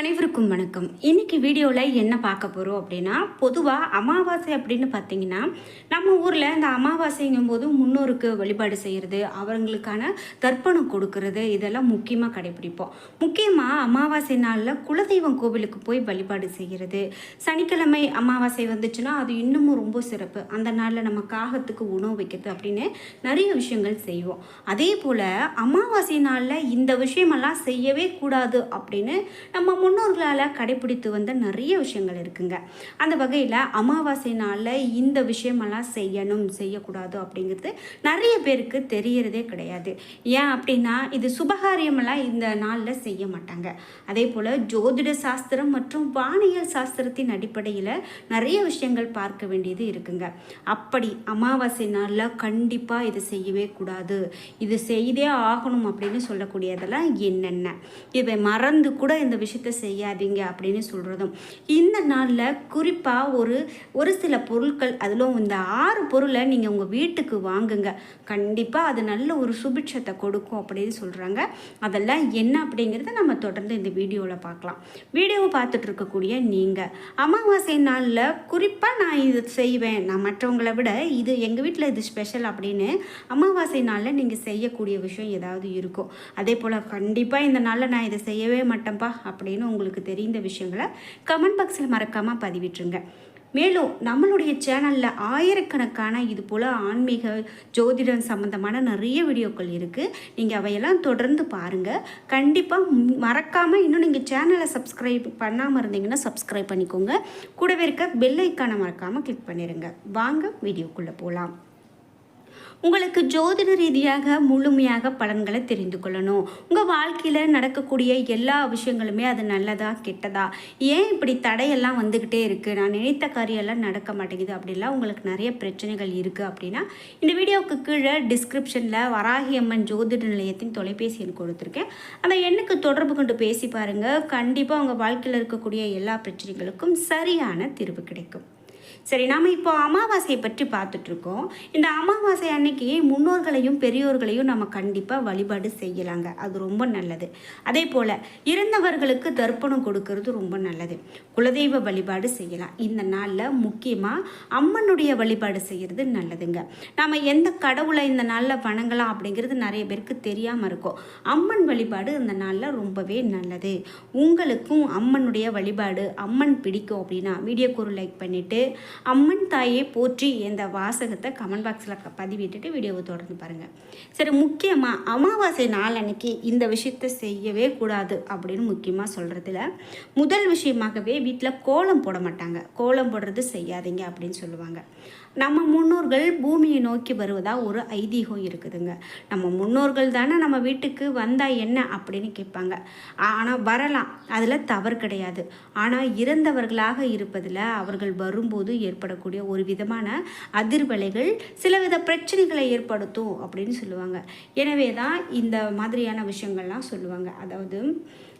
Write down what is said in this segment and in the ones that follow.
அனைவருக்கும் வணக்கம். இன்றைக்கி வீடியோவில் என்ன பார்க்க போகிறோம் அப்படின்னா பொதுவாக அமாவாசை அப்படின்னு பார்த்தீங்கன்னா நம்ம ஊரில் இந்த அமாவாசைங்கும் போது முன்னோருக்கு வழிபாடு செய்கிறது அவங்களுக்கான தர்ப்பணம் கொடுக்கறது இதெல்லாம் முக்கியமாக கடைபிடிப்போம். முக்கியமாக அமாவாசை நாளில் குலதெய்வம் கோவிலுக்கு போய் வழிபாடு செய்கிறது சனிக்கிழமை அமாவாசை வந்துச்சுன்னா அது இன்னமும் ரொம்ப சிறப்பு. அந்த நாளில் நம்ம காகத்துக்கு உணவு வைக்கிறது அப்படின்னு நிறைய விஷயங்கள் செய்வோம். அதே போல் அமாவாசை நாளில் இந்த விஷயமெல்லாம் செய்யவே கூடாது அப்படின்னு நம்ம முன்னோர்களால் கடைபிடித்து வந்த நிறைய விஷயங்கள் இருக்குங்க. அந்த வகையில் அமாவாசை நாளில் இந்த விஷயமெல்லாம் செய்யணும் செய்யக்கூடாது அப்படிங்கிறது நிறைய பேருக்கு தெரியறதே கிடையாது. ஏன் அப்படின்னா இது சுபகாரியமெல்லாம் இந்த நாளில் செய்ய மாட்டாங்க. அதே போல் ஜோதிட சாஸ்திரம் மற்றும் வானியல் சாஸ்திரத்தின் அடிப்படையில் நிறைய விஷயங்கள் பார்க்க வேண்டியது இருக்குங்க. அப்படி அமாவாசை நாளில் கண்டிப்பாக இது செய்யவே கூடாது. இது செய்தே ஆகணும் அப்படின்னு சொல்லக்கூடியதெல்லாம் என்னென்ன? இதை மறந்து கூட இந்த விஷயத்தை செய்யாதீங்க அப்படின்னு சொல்கிறதும் இந்த நாளில் குறிப்பாக ஒரு ஒரு சில பொருட்கள் அதிலும் இந்த ஆறு பொருளை நீங்கள் உங்கள் வீட்டுக்கு வாங்குங்க. கண்டிப்பாக அது நல்ல ஒரு சுபிட்சத்தை கொடுக்கும் அப்படின்னு சொல்கிறாங்க அதெல்லாம் என்ன அப்படிங்கிறத நம்ம தொடர்ந்து இந்த வீடியோவில் பார்க்கலாம். வீடியோவை பார்த்துட்டு இருக்கக்கூடிய நீங்கள் அமாவாசை நாளில் குறிப்பாக நான் இது செய்வேன். நான் மற்றவங்களை விட இது எங்கள் வீட்டில் இது ஸ்பெஷல் அப்படின்னு அமாவாசை நாளில் நீங்கள் செய்யக்கூடிய விஷயம் ஏதாவது இருக்கும். அதே போல் கண்டிப்பாக இந்த நாளில் நான் இதை செய்யவே மாட்டேன்ப்பா அப்படின்னு உங்களுக்கு தெரிந்த விஷயங்களை கமெண்ட் பாக்ஸில் மறக்காமல் பதிவிட்டுருங்க. மேலும் நம்மளுடைய சேனலில் ஆயிரக்கணக்கான இது போல் ஆன்மீக ஜோதிடம் சம்மந்தமான நிறைய வீடியோக்கள் இருக்குது நீங்கள் அவையெல்லாம் தொடர்ந்து பாருங்கள் கண்டிப்பாக மறக்காமல் இன்னும் நீங்கள் சேனலை சப்ஸ்கிரைப் பண்ணாமல் இருந்தீங்கன்னா சப்ஸ்கிரைப் பண்ணிக்கோங்க. கூடவே இருக்க பெல் ஐக்கானை மறக்காமல் கிளிக் பண்ணிடுங்க வாங்க வீடியோக்குள்ளே போகலாம் உங்களுக்கு ஜோதிட ரீதியாக முழுமையாக பலன்களை தெரிந்து கொள்ளணும். உங்கள் வாழ்க்கையில் நடக்கக்கூடிய எல்லா விஷயங்களுமே அது நல்லதா கெட்டதா? ஏன் இப்படி தடையெல்லாம் வந்துக்கிட்டே இருக்குது நான் நினைத்த காரியெல்லாம் நடக்க மாட்டேங்குது அப்படிலாம் உங்களுக்கு நிறைய பிரச்சனைகள் இருக்குது அப்படின்னா இந்த வீடியோவுக்கு கீழே டிஸ்கிரிப்ஷனில் வராகி அம்மன் ஜோதிட நிலையத்தின் தொலைபேசி எண் கொடுத்துருக்கேன். அந்த எண்ணுக்கு தொடர்பு கொண்டு பேசி பாருங்கள் கண்டிப்பாக உங்கள் வாழ்க்கையில் இருக்கக்கூடிய எல்லா பிரச்சனைகளுக்கும் சரியான தீர்வு கிடைக்கும். சரி நாம் இப்போ அமாவாசையை பற்றி பார்த்துட்ருக்கோம். இந்த அமாவாசை அன்னைக்கு முன்னோர்களையும் பெரியோர்களையும் நம்ம கண்டிப்பாக வழிபாடு செய்யலாங்க. அது ரொம்ப நல்லது. அதே போல் இறந்தவர்களுக்கு தர்ப்பணம் கொடுக்கறது ரொம்ப நல்லது. குலதெய்வ வழிபாடு செய்யலாம். இந்த நாளில் முக்கியமாக அம்மனுடைய வழிபாடு செய்கிறது நல்லதுங்க. நாம் எந்த கடவுளை இந்த நாளில் வணங்கலாம் அப்படிங்கிறது நிறைய பேருக்கு தெரியாமல் இருக்கும். அம்மன் வழிபாடு இந்த நாளில் ரொம்பவே நல்லது. உங்களுக்கும் அம்மனுடைய வழிபாடு அம்மன் பிடிக்கும் அப்படின்னா வீடியோக்கு ஒரு லைக் பண்ணிவிட்டு அம்மன் தாயை போற்றி இந்த வாசகத்தை கமெண்ட் பாக்ஸில் பதிவிட்டுட்டு வீடியோவை தொடர்ந்து பாருங்கள் சரி முக்கியமாக அமாவாசை நாள் அன்னைக்கு இந்த விஷயத்தை செய்யவே கூடாது அப்படின்னு முக்கியமாக சொல்கிறதுல முதல் விஷயமாகவே வீட்டில் கோலம் போட மாட்டாங்க. கோலம் போடுறது செய்யாதீங்க அப்படின்னு சொல்லுவாங்க. நம்ம முன்னோர்கள் பூமியை நோக்கி வருவதா ஒரு ஐதீகம் இருக்குதுங்க. நம்ம முன்னோர்கள் தானே நம்ம வீட்டுக்கு வந்தால் என்ன அப்படின்னு கேட்பாங்க. ஆனால் வரலாம். அதில் தவறு கிடையாது. ஆனால் இறந்தவர்களாக இருப்பதில் அவர்கள் வரும்போது ஏற்படக்கூடிய ஒரு விதமான அதிர்வலைகள் சிலவித பிரச்சனைகளை ஏற்படுத்தும் அப்படின்னு சொல்லுவாங்க. எனவே தான் இந்த மாதிரியான விஷயங்கள்லாம் சொல்லுவாங்க. அதாவது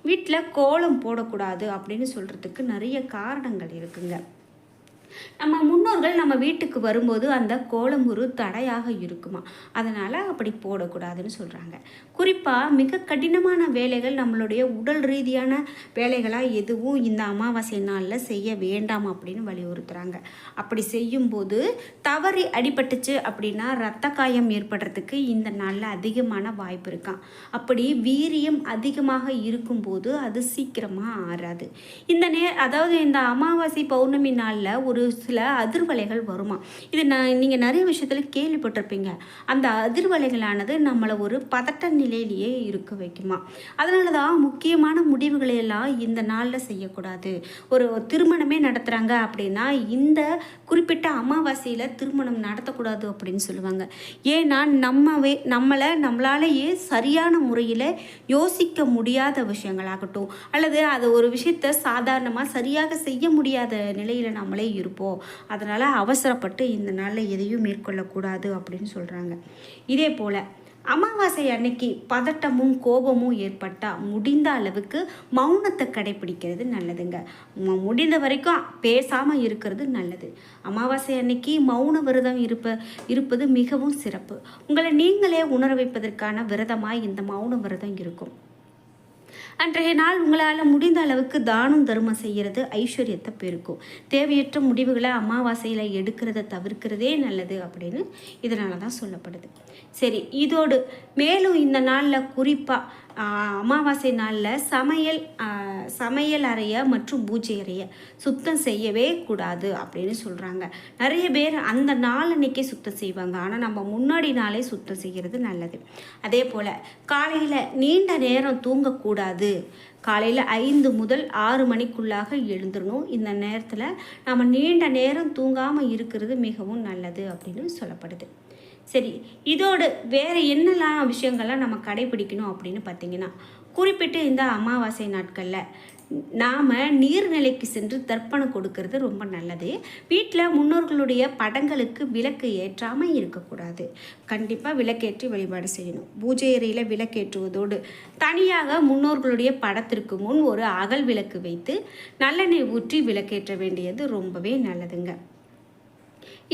வீட்டில் கோலம் போடக்கூடாது அப்படின்னு சொல்கிறதுக்கு நிறைய காரணங்கள் இருக்குங்க. நம்ம முன்னோர்கள் நம்ம வீட்டுக்கு வரும்போது அந்த கோலம் ஒரு தடையாக இருக்குமா? அதனால் அப்படி போடக்கூடாதுன்னு சொல்கிறாங்க குறிப்பாக மிக கடினமான வேலைகள் நம்மளுடைய உடல் ரீதியான வேலைகளாக எதுவும் இந்த அமாவாசை நாளில் செய்ய வேண்டாம் அப்படின்னு வலியுறுத்துகிறாங்க அப்படி செய்யும்போது தவறி அடிபட்டுச்சு அப்படின்னா ரத்த காயம் ஏற்படுறதுக்கு இந்த நாளில் அதிகமான வாய்ப்பு இருக்கான் அப்படி வீரியம் அதிகமாக இருக்கும்போது அது சீக்கிரமாக ஆறாது. இந்த நே அதாவது இந்த அமாவாசை பௌர்ணமி நாளில் ஒரு சில அதிர்வலைகள் வருமா? இது நான் நீங்கள் நிறைய விஷயத்தில் கேள்விப்பட்டிருப்பீங்க. அந்த அதிர்வலைகளானது நம்மளை ஒரு பதட்ட நிலையிலேயே இருக்க வைக்குமா? அதனால தான் முக்கியமான முடிவுகளை எல்லாம் இந்த நாளில் செய்யக்கூடாது. ஒரு திருமணமே நடத்துகிறாங்க அப்படின்னா இந்த குறிப்பிட்ட அமாவாசையில் திருமணம் நடத்தக்கூடாது அப்படின்னு சொல்லுவாங்க. ஏன்னா நம்மவே நம்மளை நம்மளாலேயே சரியான முறையில் யோசிக்க முடியாத விஷயங்களாகட்டும் அல்லது அது ஒரு விஷயத்தை சாதாரணமாக சரியாக செய்ய முடியாத நிலையில் நம்மளே இருப்போம் அதனால் அவசரப்பட்டு இந்த நாளில் எதையும் மேற்கொள்ளக்கூடாது அப்படின்னு சொல்கிறாங்க இதே போல் அமாவாசை அன்னைக்கு பதட்டமும் கோபமும் ஏற்பட்டால் முடிந்த அளவுக்கு மௌனத்தை கடைபிடிக்கிறது நல்லதுங்க. முடிந்த வரைக்கும் பேசாமல் இருக்கிறது நல்லது. அமாவாசை அன்னைக்கு மௌன விரதம் இருப்ப இருப்பது மிகவும் சிறப்பு. உங்களை நீங்களே உணர வைப்பதற்கான விரதமாக இந்த மௌன விரதம் இருக்கும். அன்றைய நாள் உங்களால் முடிந்த அளவுக்கு தானம் தர்மம் செய்கிறது ஐஸ்வர்யத்தை பெருக்கும். தேவையற்ற முடிவுகளை அமாவாசையில் எடுக்கிறத தவிர்க்கிறதே நல்லது அப்படின்னு இதனால தான் சொல்லப்படுது. சரி இதோடு மேலும் இந்த நாளில் குறிப்பாக அமாவாசை நாளில் சமையல் சமையல் அறையை மற்றும் பூஜை அறையை சுத்தம் செய்யவே கூடாது அப்படின்னு சொல்கிறாங்க நிறைய பேர் அந்த நாள் அன்னைக்கே சுத்தம் செய்வாங்க. ஆனால் நம்ம முன்னாடி நாளே சுத்தம் செய்கிறது நல்லது. அதே போல் காலையில் நீண்ட நேரம் தூங்கக்கூடாது. காலையில் ஐந்து முதல் ஆறு மணிக்குள்ளாக எழுந்துடணும் இந்த நேரத்தில் நம்ம நீண்ட நேரம் தூங்காமல் இருக்கிறது மிகவும் நல்லது அப்படின்னு சொல்லப்படுது. சரி இதோடு வேறு என்னெல்லாம் விஷயங்கள்லாம் நம்ம கடைபிடிக்கணும் அப்படின்னு பார்த்தீங்கன்னா குறிப்பிட்டு இந்த அமாவாசை நாட்களில் நாம் நீர்நிலைக்கு சென்று தர்ப்பணம் கொடுக்கறது ரொம்ப நல்லது. வீட்டில் முன்னோர்களுடைய படங்களுக்கு விளக்கு ஏற்றாமல் இருக்கக்கூடாது. கண்டிப்பாக விளக்கேற்றி வழிபாடு செய்யணும். பூஜை அறையில் விளக்கேற்றுவதோடு தனியாக முன்னோர்களுடைய படத்திற்கு முன் ஒரு அகல் விளக்கு வைத்து நல்லெண்ணெய் ஊற்றி விளக்கேற்ற வேண்டியது ரொம்பவே நல்லதுங்க.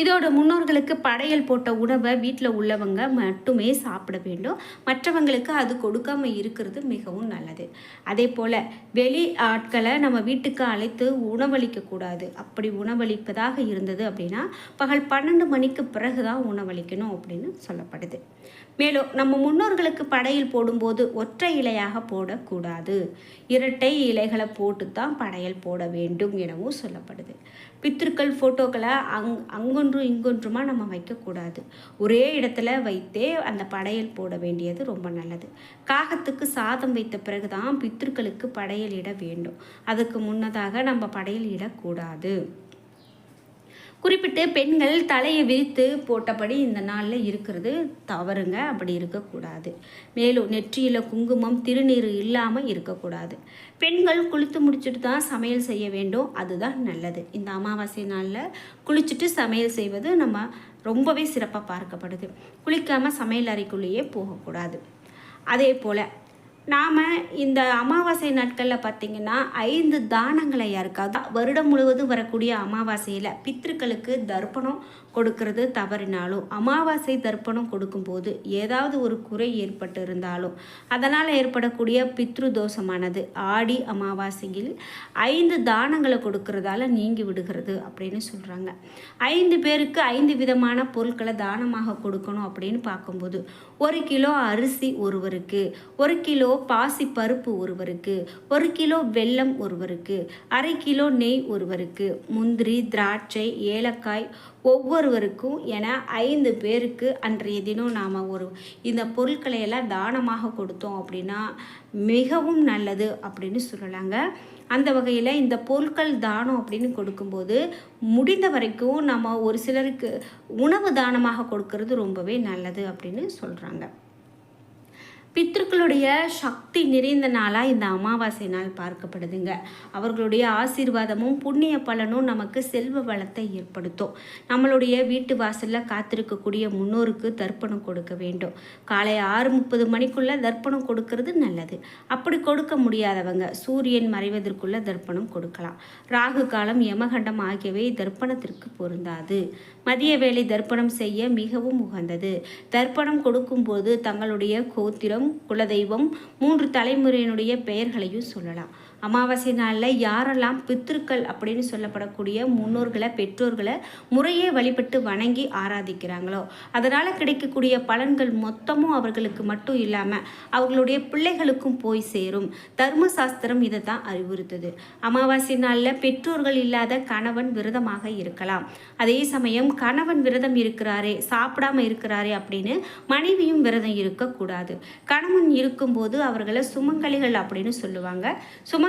இதோட முன்னோர்களுக்கு படையல் போட்ட உணவை வீட்டில் உள்ளவங்க மட்டுமே சாப்பிட வேண்டும். மற்றவங்களுக்கு அது கொடுக்காம இருக்கிறது மிகவும் நல்லது. அதே போல் வெளி ஆட்களை நம்ம வீட்டுக்கு அழைத்து உணவளிக்கக்கூடாது அப்படி உணவளிப்பதாக இருந்தது அப்படின்னா பகல் பன்னெண்டு மணிக்கு பிறகு தான் உணவளிக்கணும் அப்படின்னு சொல்லப்படுது. மேலும் நம்ம முன்னோர்களுக்கு படையல் போடும்போது ஒற்றை இலையாக போடக்கூடாது. இரட்டை இலைகளை போட்டு தான் படையல் போட வேண்டும் எனவும் சொல்லப்படுது. பித்திருக்கள் ஃபோட்டோக்களை அங் அங்கொன்றும் இங்கொன்றுமா நம்ம வைக்கக்கூடாது. ஒரே இடத்துல வைத்தே அந்த படையல் போட வேண்டியது ரொம்ப நல்லது. காகத்துக்கு சாதம் வைத்த பிறகு தான் பித்திருக்களுக்கு படையல் இட வேண்டும். அதுக்கு முன்னதாக நம்ம படையல் இடக்கூடாது. குறிப்பிட்டு பெண்கள் தலையை விரித்து போட்டபடி இந்த நாளில் இருக்கிறது தவறுங்க. அப்படி இருக்கக்கூடாது. மேலும் நெற்றியில் குங்குமம் திருநீர் இல்லாமல் இருக்கக்கூடாது. பெண்கள் குளித்து முடிச்சுட்டு தான் சமையல் செய்ய வேண்டும். அதுதான் நல்லது. இந்த அமாவாசை நாளில் குளிச்சுட்டு சமையல் செய்வது நம்ம ரொம்பவே சிறப்பாக பார்க்கப்படுது. குளிக்காமல் சமையல் அறைக்குள்ளேயே போகக்கூடாது. அதே போல் நாம் இந்த அமாவாசை நாட்களில் பார்த்திங்கன்னா ஐந்து தானங்களை யாருக்காவது வருடம் முழுவதும் வரக்கூடிய அமாவாசையில் பித்ருக்களுக்கு தர்ப்பணம் கொடுக்கறது தவறினாலும் அமாவாசை தர்ப்பணம் கொடுக்கும்போது ஏதாவது ஒரு குறை ஏற்பட்டு இருந்தாலும் அதனால் ஏற்படக்கூடிய பித்ரு தோஷமானது ஆடி அமாவாசையில் ஐந்து தானங்களை கொடுக்கறதால நீங்கி விடுகிறது அப்படின்னு சொல்கிறாங்க ஐந்து பேருக்கு ஐந்து விதமான பொருட்களை தானமாக கொடுக்கணும் அப்படின்னு பார்க்கும்போது ஒரு கிலோ அரிசி ஒருவருக்கு ஒரு கிலோ பாசி பருப்பு ஒருவருக்கு ஒரு கிலோ வெல்லம் ஒருவருக்கு அரை கிலோ நெய் ஒருவருக்கு முந்திரி திராட்சை ஏலக்காய் ஒவ்வொருவருக்கும் என ஐந்து பேருக்கு அன்றைய தினம் நாம் ஒரு இந்த பொருட்களை எல்லாம் தானமாக கொடுத்தோம் அப்படின்னா மிகவும் நல்லது அப்படின்னு சொல்லலாங்க. அந்த வகையில் இந்த பொருட்கள் தானம் அப்படின்னு கொடுக்கும்போது முடிந்த வரைக்கும் நம்ம ஒரு சிலருக்கு உணவு தானமாக கொடுக்கறது ரொம்பவே நல்லது அப்படின்னு சொல்கிறாங்க பித்ருக்களுடைய சக்தி நிறைந்த நாளாக இந்த அமாவாசை நாள் பார்க்கப்படுதுங்க. அவர்களுடைய ஆசீர்வாதமும் புண்ணிய பலனும் நமக்கு செல்வ வளத்தை ஏற்படுத்தும். நம்மளுடைய வீட்டு வாசலில் காத்திருக்கக்கூடிய முன்னோருக்கு தர்ப்பணம் கொடுக்க வேண்டும். காலை ஆறு முப்பது மணிக்குள்ளே தர்ப்பணம் கொடுக்கறது நல்லது. அப்படி கொடுக்க முடியாதவங்க சூரியன் மறைவதற்குள்ள தர்ப்பணம் கொடுக்கலாம். ராகு காலம் யமகண்டம் ஆகியவை தர்ப்பணத்திற்கு பொருந்தாது. மதிய வேளை தர்ப்பணம் செய்ய மிகவும் உகந்தது. தர்ப்பணம் கொடுக்கும்போது தங்களுடைய கோத்திரம் குலதெய்வம் மூன்று தலைமுறையினுடைய பெயர்களையும் சொல்லலாம். அமாவாசை நாளில் யாரெல்லாம் பித்திருக்கள் அப்படின்னு சொல்லப்படக்கூடிய முன்னோர்களை பெற்றோர்களை முறையே வழிபட்டு வணங்கி ஆராதிக்கிறாங்களோ அதனால் கிடைக்கக்கூடிய பலன்கள் மொத்தமும் அவர்களுக்கு மட்டும் இல்லாமல் அவர்களுடைய பிள்ளைகளுக்கும் போய் சேரும். தர்மசாஸ்திரம் இதை தான் அறிவுறுத்துது. அமாவாசை நாளில் பெற்றோர்கள் இல்லாத கணவன் விரதமாக இருக்கலாம். அதே சமயம் கணவன் விரதம் இருக்கிறாரே சாப்பிடாம இருக்கிறாரே அப்படின்னு மனைவியும் விரதம் இருக்கக்கூடாது. கணவன் இருக்கும்போது அவர்களை சுமங்கலிகள் அப்படின்னு சொல்லுவாங்க.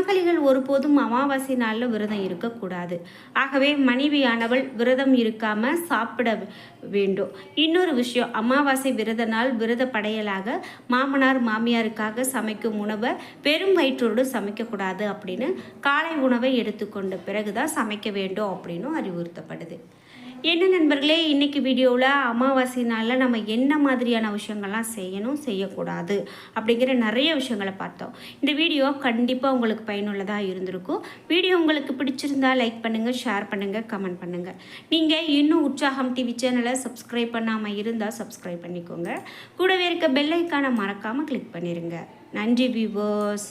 சுமங்கலிகள் ஒருபோதும் அமாவாசை நாளில் விரதம் இருக்கக்கூடாது. ஆகவே மனைவியானவள் விரதம் இருக்காம சாப்பிட வேண்டும். இன்னொரு விஷயம் அமாவாசை விரத நாள் விரத படையலாக மாமனார் மாமியாருக்காக சமைக்கும் உணவை பெரும் வயிற்றோடு சமைக்கக்கூடாது அப்படின்னு காலை உணவை எடுத்துக்கொண்ட பிறகுதான் சமைக்க வேண்டும் அப்படின்னும் அறிவுறுத்தப்படுது. என்ன நண்பர்களே இன்றைக்கி வீடியோவில் அமாவாசை நாளில் நம்ம என்ன மாதிரியான விஷயங்கள்லாம் செய்யணும் செய்யக்கூடாது அப்படிங்கிற நிறைய விஷயங்களை பார்த்தோம். இந்த வீடியோ கண்டிப்பாக உங்களுக்கு பயனுள்ளதாக இருந்திருக்கும். வீடியோ உங்களுக்கு பிடிச்சிருந்தா லைக் பண்ணுங்கள் ஷேர் பண்ணுங்கள் கமெண்ட் பண்ணுங்கள் நீங்கள் இன்னும் உற்சாகம் டிவி சேனலை சப்ஸ்கிரைப் பண்ணாமல் இருந்தால் சப்ஸ்கிரைப் பண்ணிக்கோங்க. கூடவே இருக்க பெல் ஐக்கானை மறக்காமல் கிளிக் பண்ணிடுங்க நன்றி வியூவர்ஸ்